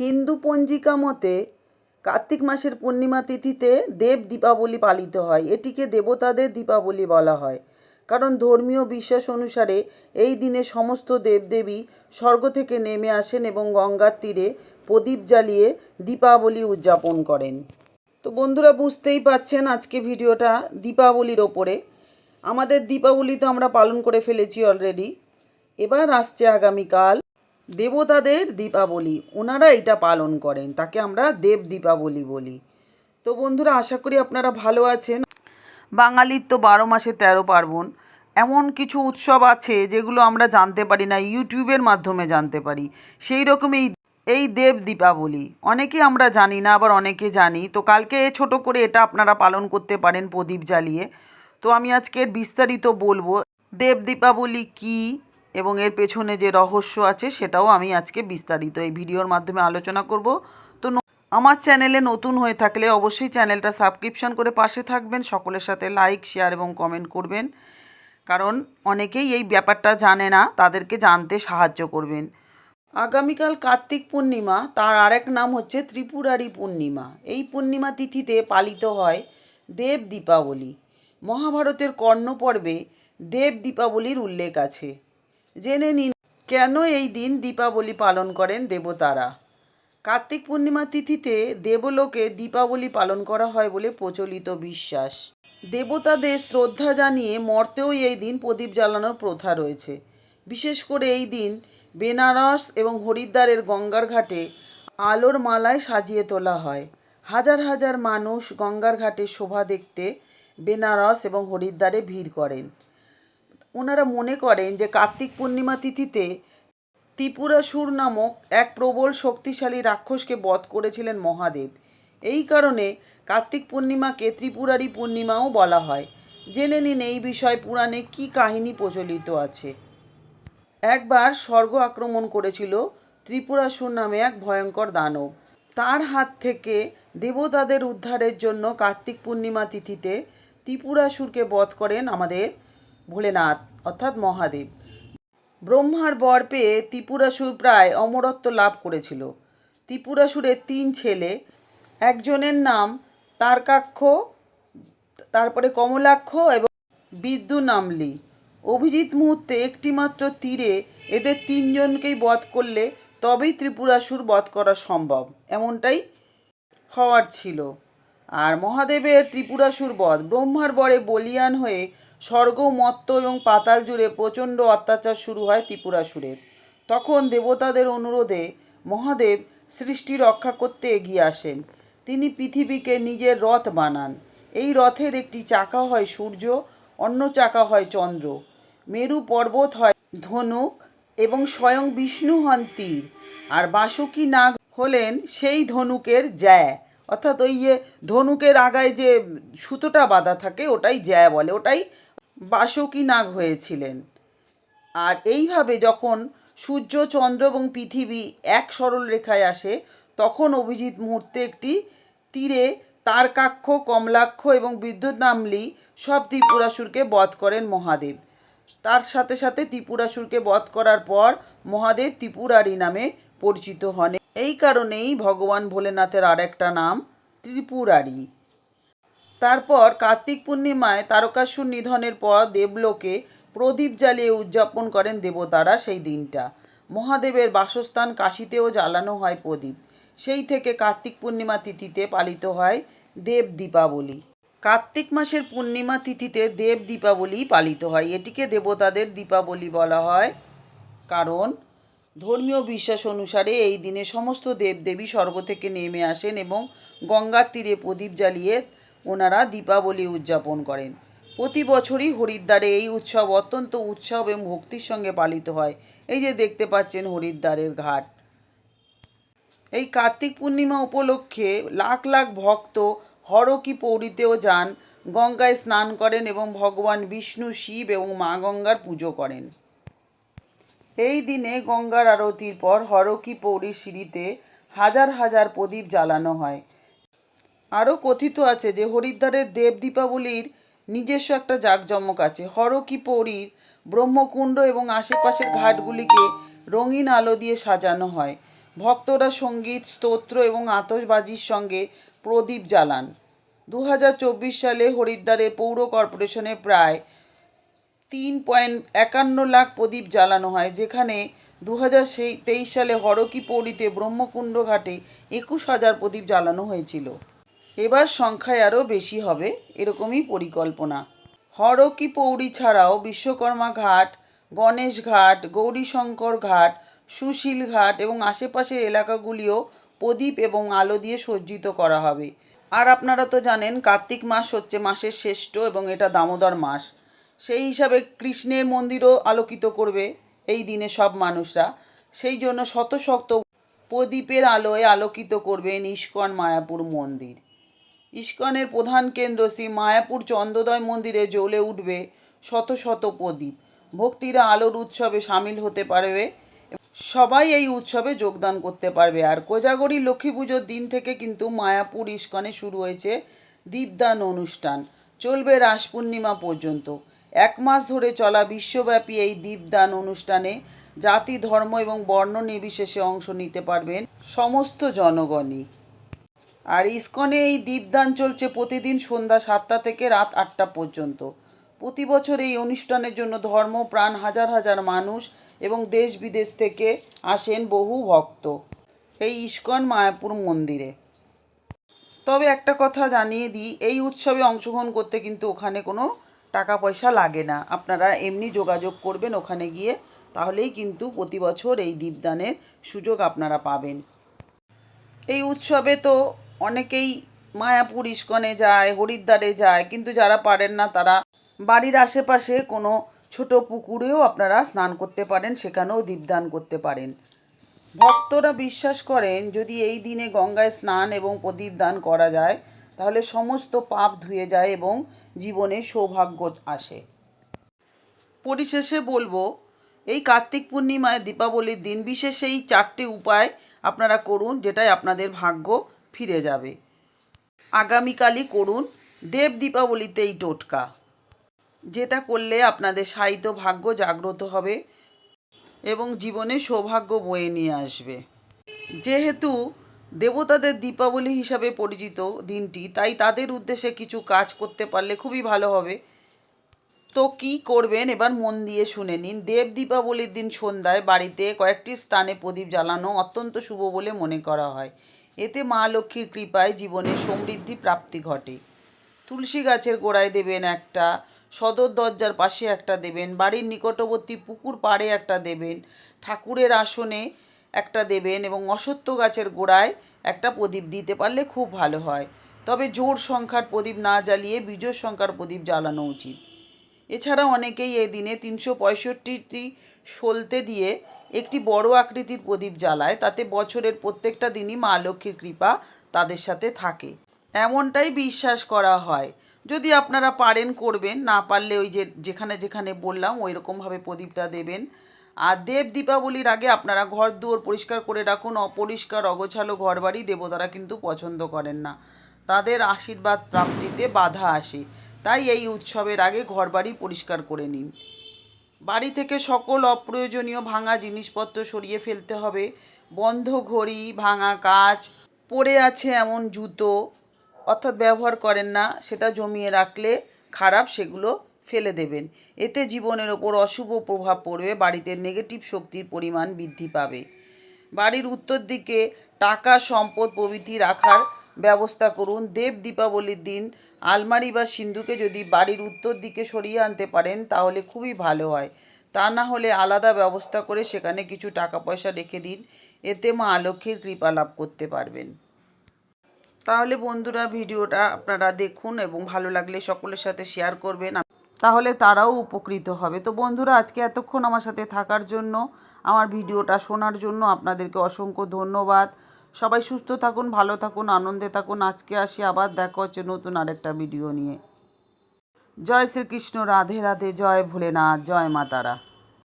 হিন্দু পঞ্জিকা মতে কার্তিক মাসের পূর্ণিমা তিথিতে দেব দীপাবলি পালিত হয়। এটিকে দেবতাদের দীপাবলি বলা হয়। কারণ ধর্মীয় বিশ্বাস অনুসারে এই দিনে সমস্ত দেবদেবী স্বর্গ থেকে নেমে আসেন এবং গঙ্গার তীরে প্রদীপ জ্বালিয়ে দীপাবলি উদযাপন করেন। তো বন্ধুরা, বুঝতেই পাচ্ছেন আজকে ভিডিওটা দীপাবলির ওপরে। আমাদের দীপাবলি তো আমরা পালন করে ফেলেছি অলরেডি। এবার আসছে আগামীকাল। দেবতাদের দীপাবলি, ওনারা এটা পালন করেন, তাকে আমরা দেব দীপাবলি বলি। তো বন্ধুরা, আশা করি আপনারা ভালো আছেন। বাঙালির তো বারো মাসে তেরো পার্বণ, এমন কিছু উৎসব আছে যেগুলো আমরা জানতে পারি না, ইউটিউবের মাধ্যমে জানতে পারি। সেই রকম এই এই দেব দীপাবলি, অনেকে আমরা জানি না, আবার অনেকে জানি। তো কালকে ছোট করে এটা আপনারা পালন করতে পারেন প্রদীপ জ্বালিয়ে। তো আমি আজকে বিস্তারিত বলব, দেব দীপাবলি কী এবং এর পেছনে যে রহস্য আছে সেটাও আমি আজকে বিস্তারিত এই ভিডিওর মাধ্যমে আলোচনা করব। তো আমার চ্যানেলে নতুন হয়ে থাকলে অবশ্যই চ্যানেলটা সাবস্ক্রিপশন করে পাশে থাকবেন, সকলের সাথে লাইক, শেয়ার এবং কমেন্ট করবেন। কারণ অনেকেই এই ব্যাপারটা জানে না, তাদেরকে জানতে সাহায্য করবেন। আগামীকাল কার্তিক পূর্ণিমা, তার আরেক নাম হচ্ছে ত্রিপুরারি পূর্ণিমা। এই পূর্ণিমা তিথিতে পালিত হয় দেব দীপাবলি। মহাভারতের কর্ণ পর্বে দেব দীপাবলির উল্লেখ আছে। জেনে নিন, কেন এই দিন দীপাবলি পালন করেন দেবতারা? কার্তিক পূর্ণিমা তিথিতে দেবলোকে দীপাবলি পালন করা হয় বলে প্রচলিত বিশ্বাস। দেবতাদের শ্রদ্ধা জানিয়ে মর্তেও এই দিন প্রদীপ জ্বালানোর প্রথা রয়েছে। বিশেষ করে এই দিন বেনারস এবং হরিদ্বারের গঙ্গার ঘাটে আলোর মালায় সাজিয়ে তোলা হয়। হাজার হাজার মানুষ গঙ্গার ঘাটে শোভা দেখতে বেনারস এবং হরিদ্বারে ভিড় করেন। ওনারা মনে করেন যে কার্তিক পূর্ণিমা তিথিতে ত্রিপুরাসুর নামক এক প্রবল শক্তিশালী রাক্ষসকে বধ করেছিলেন মহাদেব। এই কারণে কার্তিক পূর্ণিমাকে ত্রিপুরারি পূর্ণিমাও বলা হয়। জেনে নিন এই বিষয়ে পুরাণে কি কাহিনী প্রচলিত আছে। একবার স্বর্গ আক্রমণ করেছিল ত্রিপুরাসুর নামে এক ভয়ঙ্কর দানব। তার হাত থেকে দেবতাদের উদ্ধারের জন্য কার্তিক পূর্ণিমা তিথিতে ত্রিপুরাসুরকে বধ করেন আমাদের ভোলেনাথ, অর্থাৎ মহাদেব। ব্রহ্মার বর পেয়ে ত্রিপুরাসুর প্রায় অমরত্ব লাভ করেছিল। ত্রিপুরাসুরের তিন ছেলে, একজনের নাম তারকাক্ষ, তারপরে কমলাক্ষ এবং বিদ্যু নামলি অভিজিৎ মুহূর্তে একটিমাত্র তীরে এদের তিনজনকেই বধ করলে তবেই ত্রিপুরাসুর বধ করা সম্ভব, এমনটাই হওয়ার ছিল। আর মহাদেবের ত্রিপুরাসুর বধ, ব্রহ্মার বরে বলিয়ান হয়ে স্বর্গ, মত্ত এবং পাতাল জুড়ে প্রচণ্ড অত্যাচার শুরু হয় ত্রিপুরাসুরের। তখন দেবতাদের অনুরোধে মহাদেব সৃষ্টি রক্ষা করতে এগিয়ে আসেন। তিনি পৃথিবীকে নিজের রথ বানান। এই রথের একটি চাকা হয় সূর্য, অন্য চাকা হয় চন্দ্র। মেরু পর্বত হয় ধনুক এবং স্বয়ং বিষ্ণু হন তীর। আর বাসুকী নাগ হলেন সেই ধনুকের জ্যা। অর্থাৎ ওই যে ধনুকের আগায় যে সুতোটা বাঁধা থাকে, ওটাই জ্যা বলে, ওটাই বাসুকী নাগ হয়েছিলেন। আর এইভাবে যখন সূর্য, চন্দ্র এবং পৃথিবী এক সরল রেখায় আসে, তখন অভিজিৎ মুহূর্তে একটি তীরে তারকাক্ষ, কমলাক্ষ এবং বিদ্যুৎ নামলি সব ত্রিপুরাসুরকে বধ করেন মহাদেব। তার সাথে সাথে ত্রিপুরাসুরকে বধ করার পর মহাদেব ত্রিপুরারি নামে পরিচিত হন। এই কারণেই ভগবান ভোলেনাথের আরেকটা নাম ত্রিপুরারি। তারপর কার্তিক পূর্ণিমায় তারকাসুর নিধনের পর দেবলোকে প্রদীপ জ্বালিয়ে উদযাপন করেন দেবতারা সেই দিনটা। মহাদেবের বাসস্থান কাশীতেও জ্বালানো হয় প্রদীপ। সেই থেকে কার্তিক পূর্ণিমা তিথিতে পালিত হয় দেব দীপাবলি। কার্তিক মাসের পূর্ণিমা তিথিতে দেব দীপাবলি পালিত হয়। এটিকে দেবতাদের দীপাবলি বলা হয়। কারণ ধর্মীয় বিশ্বাস অনুসারে এই দিনে সমস্ত দেবদেবী স্বর্গ থেকে নেমে আসেন এবং গঙ্গার তীরে প্রদীপ জ্বালিয়ে ওনারা দীপাবলি উদযাপন করেন। প্রতি বছরই হরিদ্বারে এই উৎসব অত্যন্ত উৎসব এবং ভক্তির সঙ্গে পালিত হয়। এই যে দেখতে পাচ্ছেন হরিদ্বারের ঘাট। এই কার্তিক পূর্ণিমা উপলক্ষে লাখ লাখ ভক্ত হরকি পৌরিতেও যান, গঙ্গায় স্নান করেন এবং ভগবান বিষ্ণু, শিব এবং মা গঙ্গার পুজো করেন। এই দিনে গঙ্গার আরতির পর হরকি পৌরীর সিঁড়িতে হাজার হাজার প্রদীপ জ্বালানো হয়। আরও কথিত আছে যে হরিদ্বারের দেব দীপাবলির নিজস্ব একটা জাঁকজমক আছে। হরকি পৌরীর ব্রহ্মকুণ্ড এবং আশেপাশের ঘাটগুলিকে রঙিন আলো দিয়ে সাজানো হয়। ভক্তরা সংগীত, স্তোত্র এবং আতশবাজির সঙ্গে প্রদীপ জ্বালান। দু হাজার চব্বিশ সালে হরিদ্বারে পৌর কর্পোরেশনে প্রায় তিন পয়েন্ট একান্ন লাখ প্রদীপ জ্বালানো হয়, যেখানে দু তেইশ সালে হরকি পৌরিতে ব্রহ্মকুণ্ড ঘাটে একুশ হাজার প্রদীপ জ্বালানো হয়েছিল। এবার সংখ্যায় আরও বেশি হবে, এরকমই পরিকল্পনা। হরকি পৌরি ছাড়াও বিশ্বকর্মা ঘাট, গণেশ ঘাট, গৌরীশঙ্কর ঘাট, সুশীল ঘাট এবং আশেপাশের এলাকাগুলিও প্রদীপ এবং আলো দিয়ে সজ্জিত করা হবে। আর আপনারা তো জানেন, কার্তিক মাস হচ্ছে মাসের শ্রেষ্ঠ এবং এটা দামোদর মাস। সেই হিসাবে কৃষ্ণের মন্দিরও আলোকিত করবে এই দিনে সব মানুষরা। সেই জন্য শত শত প্রদীপের আলোয় আলোকিত করবে ইস্কন মায়াপুর মন্দির। ইস্কনের প্রধান কেন্দ্র শ্রী মায়াপুর চন্দ্রোদয় মন্দিরে জ্বলে উঠবে শত শত প্রদীপ। ভক্তিরা আলোর উৎসবে সামিল হতে পারবে। সবাই এই উৎসবে যোগদান করতে পারবে। আর কোজাগরী লক্ষ্মী পুজোর দিন থেকে কিন্তু মায়াপুর ইস্কনে শুরু হয়েছে দীপদান অনুষ্ঠান। চলবে রাস পূর্ণিমা পর্যন্ত। এক মাস ধরে চলা বিশ্বব্যাপী এই দীপদান অনুষ্ঠানে জাতি, ধর্ম এবং বর্ণ নির্বিশেষে অংশ নিতে পারবেন সমস্ত জনগণই। আর ইস্কনে এই দীপদান চলছে প্রতিদিন সন্ধ্যা সাতটা থেকে রাত আটটা পর্যন্ত। প্রতি বছর এই অনুষ্ঠানের জন্য ধর্মপ্রাণ হাজার হাজার মানুষ এবং দেশ বিদেশ থেকে আসেন বহু ভক্ত এই ইস্কন মায়াপুর মন্দিরে। তবে একটা কথা জানিয়ে দিই, এই উৎসবে অংশগ্রহণ করতে কিন্তু ওখানে কোনো টাকা পয়সা লাগে না। আপনারা এমনি যোগাযোগ করবেন ওখানে গিয়ে, তাহলেই কিন্তু প্রতি বছর এই দীপদানের সুযোগ আপনারা পাবেন। এই উৎসবে তো অনেকেই মায়াপুর ইস্কনে যায়, হরিদ্বারে যায়, কিন্তু যারা পারেন না তারা বাড়ির আশেপাশে কোনো ছোট পুকুরেও আপনারা স্নান করতে পারেন, সেখানেও দীপদান করতে পারেন। ভক্তরা বিশ্বাস করেন, যদি এই দিনে গঙ্গায় স্নান এবং প্রদীপ দান করা যায়, তাহলে সমস্ত পাপ ধুয়ে যায় এবং জীবনে সৌভাগ্য আসে। পরিশেষে বলব, এই কার্তিক পূর্ণিমায় দীপাবলির দিন বিশেষ এই চারটে উপায় আপনারা করুন, যেটাই আপনাদের ভাগ্য। ফিরে যাবে। আগামীকালই করুন দেব দীপাবলিতে এই টোটকা। যেটা করলে আপনাদের সাহিত্য ভাগ্য জাগ্রত হবে এবং জীবনে সৌভাগ্য বয়ে নিয়ে আসবে। যেহেতু দেবতাদের দীপাবলি হিসাবে পরিচিত দিনটি, তাই তাদের উদ্দেশ্যে কিছু কাজ করতে পারলে খুবই ভালো হবে। তো কি করবেন? এবার মন দিয়ে শুনে নিন। দেব দীপাবলির দিন সন্ধ্যায় বাড়িতে কয়েকটি স্থানে প্রদীপ জ্বালানো অত্যন্ত শুভ বলে মনে করা হয়। এতে মা লক্ষ্মীর কৃপায় জীবনে সমৃদ্ধি প্রাপ্তি ঘটে। তুলসী গাছের গোড়ায় দেবেন একটা, সদর দরজার পাশে একটা দেবেন, বাড়ির নিকটবর্তী পুকুর পাড়ে একটা দেবেন, ঠাকুরের আসনে একটা দেবেন এবং অসত্য গাছের গোড়ায় একটা প্রদীপ দিতে পারলে খুব ভালো হয়। তবে জোর সংখ্যার প্রদীপ না জ্বালিয়ে বিজোড় সংখ্যার প্রদীপ জ্বালানো উচিত। এছাড়া অনেকেই এই দিনে তিনশো পঁয়ষট্টিটি সলতে দিয়ে একটি বড় আকৃতির প্রদীপ জ্বালায়, তাতে বছরের প্রত্যেকটা দিনই মা লক্ষ্মীর কৃপা তাদের সাথে থাকে। এমনটাই বিশ্বাস করা হয়। যদি আপনারা পারেন, করবেন, না পারলে ওই যে যেখানে যেখানে বললাম ওই রকমভাবে প্রদীপটা দেবেন। আর দেব দীপাবলির আগে আপনারা ঘর দুয়ার পরিষ্কার করে রাখুন, অপরিষ্কার, অগোছালো ঘরবাড়ি দেবতারা কিন্তু পছন্দ করেন না। তাদের আশীর্বাদ প্রাপ্তিতে বাধা আসে। তাই এই উৎসবের আগে ঘরবাড়ি পরিষ্কার করে নিন। বাড়ি থেকে সকল অপ্রয়োজনীয় ভাঙা জিনিসপত্র সরিয়ে ফেলতে হবে। বন্ধ ঘড়ি, ভাঙা কাচ, পড়ে আছে এমন জুতো অর্থাৎ ব্যবহার করেন না, সেটা জমিয়ে রাখলে খারাপ সেগুলো ফেলে দেবেন। এতে জীবনের ওপর অশুভ প্রভাব পড়বে, বাড়িতে নেগেটিভ শক্তির পরিমাণ বৃদ্ধি পাবে। বাড়ির উত্তর দিকে টাকা, সম্পদ প্রভৃতি রাখার ব্যবস্থা করুন। দেব দীপাবলির দিন আলমারি বা সিন্ধুকে যদি বাড়ির উত্তর দিকে সরিয়ে আনতে পারেন, তাহলে খুবই ভালো হয়। তা না হলে আলাদা ব্যবস্থা করে সেখানে কিছু টাকা পয়সা রেখে দিন। এতে মা লক্ষ্মীর কৃপা লাভ করতে পারবেন। তাহলে বন্ধুরা, ভিডিওটা আপনারা দেখুন এবং ভালো লাগলে সকলের সাথে শেয়ার করবেন। তাহলে তারাও উপকৃত হবে। তো বন্ধুরা, আজকে এতক্ষণ আমার সাথে থাকার জন্য, আমার ভিডিওটা শোনার জন্য আপনাদেরকে অসংখ্য ধন্যবাদ। সবাই সুস্থ থাকুন, ভালো থাকুন, আনন্দে থাকুন। আজকে আসি আবার, দেখা হচ্ছে নতুন আরেকটা ভিডিও নিয়ে। জয় শ্রীকৃষ্ণ, রাধে রাধে, জয় ভোলেনাথ, জয় মা তারা।